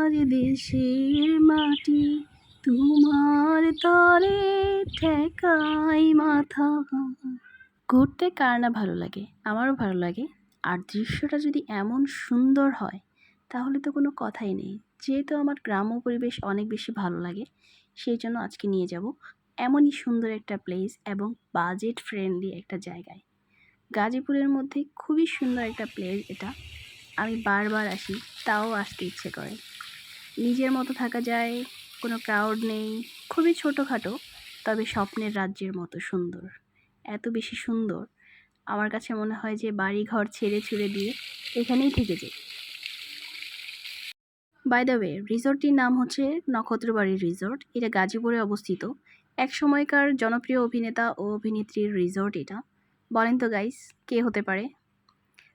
আমার দেশের মাটি, তোমার তরে ঠেকাই মাথা। ঘুরতে কার না ভালো লাগে? আমারও ভালো লাগে। আর দৃশ্যটা যদি এমন সুন্দর হয়, তাহলে তো কোনো কথাই নেই। যেহেতু আমার গ্রাম্য পরিবেশ অনেক বেশি ভালো লাগে, সেই জন্য আজকে নিয়ে যাব এমনই সুন্দর একটা প্লেস এবং বাজেট ফ্রেন্ডলি একটা জায়গায়। গাজীপুরের মধ্যে খুবই সুন্দর একটা প্লেস এটা। আমি বারবার আসি, তাও আসতে ইচ্ছে করে। নিজের মতো থাকা যায়, কোনো ক্রাউড নেই, খুবই ছোটোখাটো, তবে স্বপ্নের রাজ্যের মতো সুন্দর। এত বেশি সুন্দর, আমার কাছে মনে হয় যে বাড়ি ঘর ছেড়ে ছুড়ে দিয়ে এখানেই থেকে যাই। বাই দ্য ওয়ে রিসোর্টটির নাম হচ্ছে নক্ষত্রবাড়ি রিসোর্ট এটা গাজীপুরে অবস্থিত। এক সময়কার জনপ্রিয় অভিনেতা ও অভিনেত্রীর রিসোর্ট এটা। বলেন তো গাইস কে হতে পারে?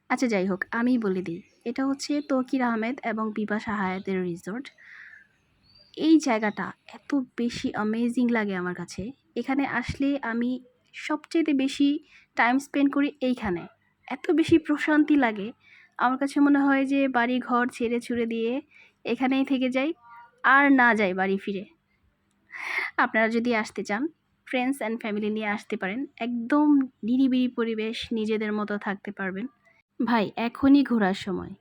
আচ্ছা যাই হোক, আমিই বলে দিই। এটা হচ্ছে তকির আহমেদ এবং বিপাশা হায়াতের রিসোর্ট এই জায়গাটা এত বেশি অ্যামেজিং লাগে আমার কাছে। এখানে আসলে আমি সবচেয়ে বেশি টাইম স্পেন্ড করি এইখানে। এত বেশি প্রশান্তি লাগে। আমার কাছে মনে হয় যে বাড়ি ঘর ছেড়ে ছুড়ে দিয়ে এখানেই থেকে যাই, আর না যাই বাড়ি ফিরে। আপনারা যদি আসতে চান ফ্রেন্ডস অ্যান্ড ফ্যামিলি নিয়ে আসতে পারেন। একদম নিরিবিলি পরিবেশ নিজেদের মতো থাকতে পারবেন। ভাই, এখনই ঘোরার সময়।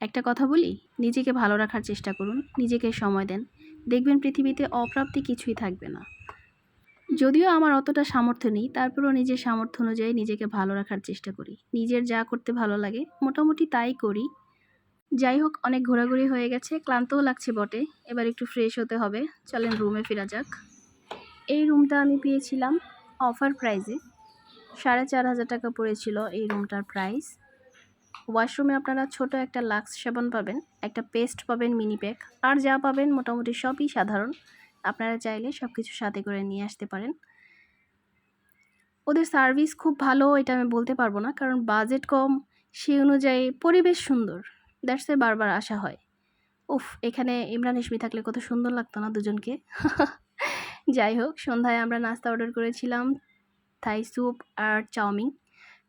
একটা কথা বলি, নিজেকে ভালো রাখার চেষ্টা করুন, নিজেকে সময় দেন। দেখবেন পৃথিবীতে অপ্রাপ্তি কিছুই থাকবে না। যদিও আমার অতটা সামর্থ্য নেই, তারপরেও নিজের সামর্থ্য অনুযায়ী নিজেকে ভালো রাখার চেষ্টা করি। নিজের যা করতে ভালো লাগে, মোটামুটি তাই করি। যাই হোক, অনেক ঘোরাঘুরি হয়ে গেছে, ক্লান্তও লাগছে বটে। এবার একটু ফ্রেশ হতে হবে। চলেন রুমে ফেরা যাক। এই রুমটা আমি পেয়েছিলাম অফার প্রাইজে সাড়ে চার হাজার টাকা পড়েছিল এই রুমটার প্রাইস ওয়াশরুমে আপনারা ছোট একটা লাক্স সাবান পাবেন, একটা পেস্ট পাবেন, মিনি প্যাক। আর যা পাবেন মোটামুটি সবই সাধারণ। আপনারা চাইলে সব কিছু সাথে করে নিয়ে আসতে পারেন। ওদের সার্ভিস খুব ভালো, এটা আমি বলতে পারব না, কারণ বাজেট কম সেই অনুযায়ী পরিবেশ সুন্দর। দ্যাটসে বারবার আসা হয়। উফ, এখানে ইমরান ইসমি থাকলে কত সুন্দর লাগতো না দুজনকে। যাই হোক, সন্ধ্যায় আমরা নাস্তা অর্ডার করেছিলাম, থাই স্যুপ আর চাউমিন।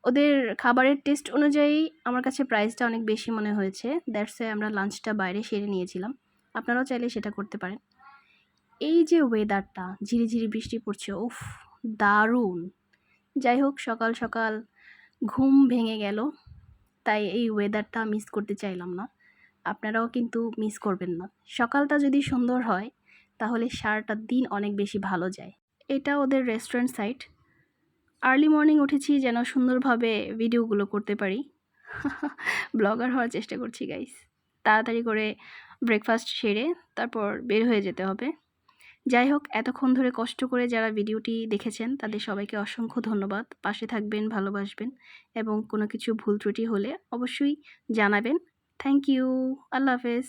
ওদের খাবারের টেস্ট অনুযায়ী আমার কাছে প্রাইসটা অনেক বেশি মনে হয়েছে। দ্যাটসে আমরা লাঞ্চটা বাইরে সেরে নিয়েছিলাম। আপনারাও চাইলে সেটা করতে পারেন। এই যে ওয়েদারটা ঝিরিঝিরি বৃষ্টি পড়ছে, উফ, দারুণ। যাই হোক, সকাল সকাল ঘুম ভেঙে গেল, তাই এই ওয়েদারটা মিস করতে চাইলাম না। আপনারাও কিন্তু মিস করবেন না। সকালটা যদি সুন্দর হয়, তাহলে সারাটা দিন অনেক বেশি ভালো যায়। এটা ওদের রেস্টুরেন্ট সাইট আর্লি মর্নিং উঠেছি যেন সুন্দরভাবে ভিডিওগুলো করতে পারি। ব্লগার হওয়ার চেষ্টা করছি গাইস তাড়াতাড়ি করে ব্রেকফাস্ট সেরে তারপর বের হয়ে যেতে হবে। যাই হোক, এতক্ষণ ধরে কষ্ট করে যারা ভিডিওটি দেখেছেন, তাদের সবাইকে অসংখ্য ধন্যবাদ। পাশে থাকবেন, ভালোবাসবেন এবং কোনো কিছু ভুল ত্রুটি হলে অবশ্যই জানাবেন। থ্যাংক ইউ আল্লাহ হাফেজ।